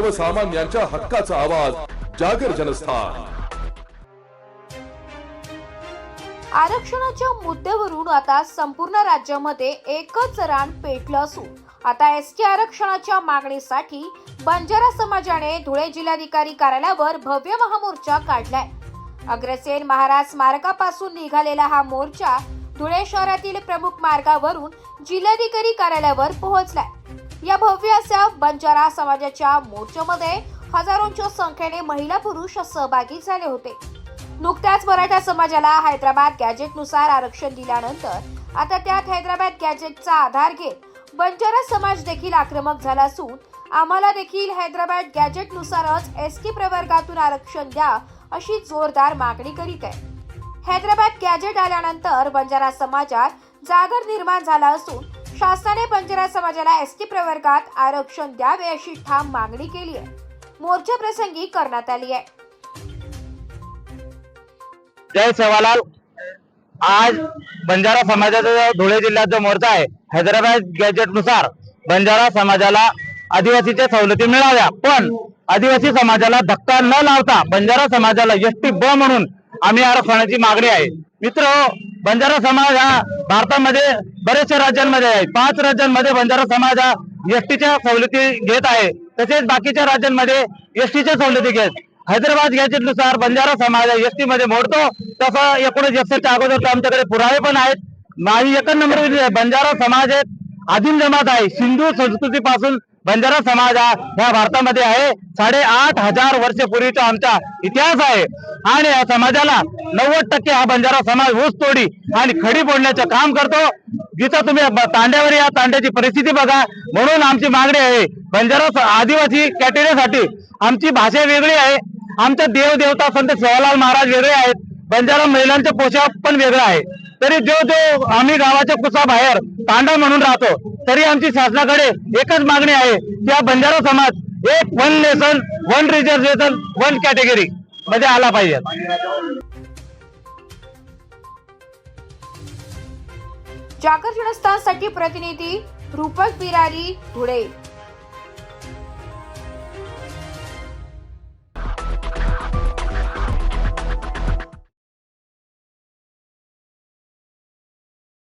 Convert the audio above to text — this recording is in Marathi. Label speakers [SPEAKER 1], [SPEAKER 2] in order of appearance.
[SPEAKER 1] सर्वसामान्यांच्या हक्काचा आवाज जागर जनस्थान.
[SPEAKER 2] आरक्षणाच्या मुद्द्यावरून आता संपूर्ण राज्यामध्ये एकच रान पेटलं असून आता एस टी आरक्षणाच्या मागणीसाठी बंजारा समाजाने धुळे जिल्हाधिकारी कार्यालयावर भव्य महामोर्चा काढलाय. अग्रसेन महाराज स्मारकापासून निघालेला हा मोर्चा धुळे शहरातील प्रमुख मार्गावरून जिल्हाधिकारी कार्यालयावर पोहोचलाय. या भव्य अशा बंजारा समाजाच्या मोर्चामध्ये हजारोंच्या संख्येने महिला पुरुष सहभागी झाले होते. नुकत्याच मराठा समाजाला हैदराबाद गॅजेटनुसार आरक्षण दिल्यानंतर आता त्यात हैदराबाद गॅजेटचा आधार घेत बंजारा समाज देखील आक्रमक झाला असून आम्हाला देखील हैदराबाद गॅजेटनुसारच एस टी प्रवर्गातून आरक्षण द्या अशी जोरदार मागणी करीत आहे. हैदराबाद गॅजेट आल्यानंतर बंजारा समाजात जागर निर्माण झाला असून शासनाने बंजारा समाजाला एस टी प्रवर्गात आरक्षण द्यावे अशी ठाम मागणी केली आहे. मोर्चा प्रसंगी करण्यात आली आहे.
[SPEAKER 3] जय सेवालाल. आज बंजारा समाजाचा जो धुळे जिल्ह्यात जो मोर्चा आहे हैदराबाद गॅजेटनुसार बंजारा समाजाला आदिवासीच्या सवलती मिळाव्या. पण आदिवासी समाजाला धक्का न लावता बंजारा समाजाला एस टी ब म्हणून आम्ही आरक्षणाची मागणी आहे. मित्र बंजारा समाज हा भारतामध्ये बरेचशा राज्यांमध्ये आहे. पाच राज्यांमध्ये बंजारा समाज हा एसटीच्या सवलती घेत आहे. तसेच बाकीच्या राज्यांमध्ये एसटीच्या सवलती घेत. हैदराबाद गॅजेटनुसार बंजारा समाज एस टी मध्ये मोडतो. तसं एकोणीस एकसष्टच्या अगोदर आमच्याकडे पुरावे पण आहेत. माझी एकच नंबर बंजारा समाज एक आदिम जमात आहे. सिंधू संस्कृतीपासून बंजारा समाज हा ह्या भारतामध्ये आहे. साडेआठ हजार वर्षपूर्वीचा आमचा इतिहास आहे. आणि या समाजाला नव्वद टक्के हा बंजारा समाज ऊस तोडी आणि खडी फोडण्याचं काम करतो. जिथं तुम्ही तांड्यावर या तांड्याची परिस्थिती बघा. म्हणून आमची मागणी आहे बंजारा आदिवासी कॅटेगरीसाठी आमची भाषा वेगळी आहे. आमच्या देवदेवता संत सेवालाल महाराज वेगळे आहेत. बंजारा महिलांचा पोशाख पण वेगळा आहे. तरी जो जो आम्ही गावाच्या कुसाबाहेर तांडा म्हणून राहतो. तरी आमची शासनाकडे एकच मागणी आहे की हा बंजारा समाज एक one nation one reservation one category मध्ये आला पाहिजे.
[SPEAKER 2] जागर जनस्थानसाठी प्रतिनिधी रूपक बिरारी धुळे.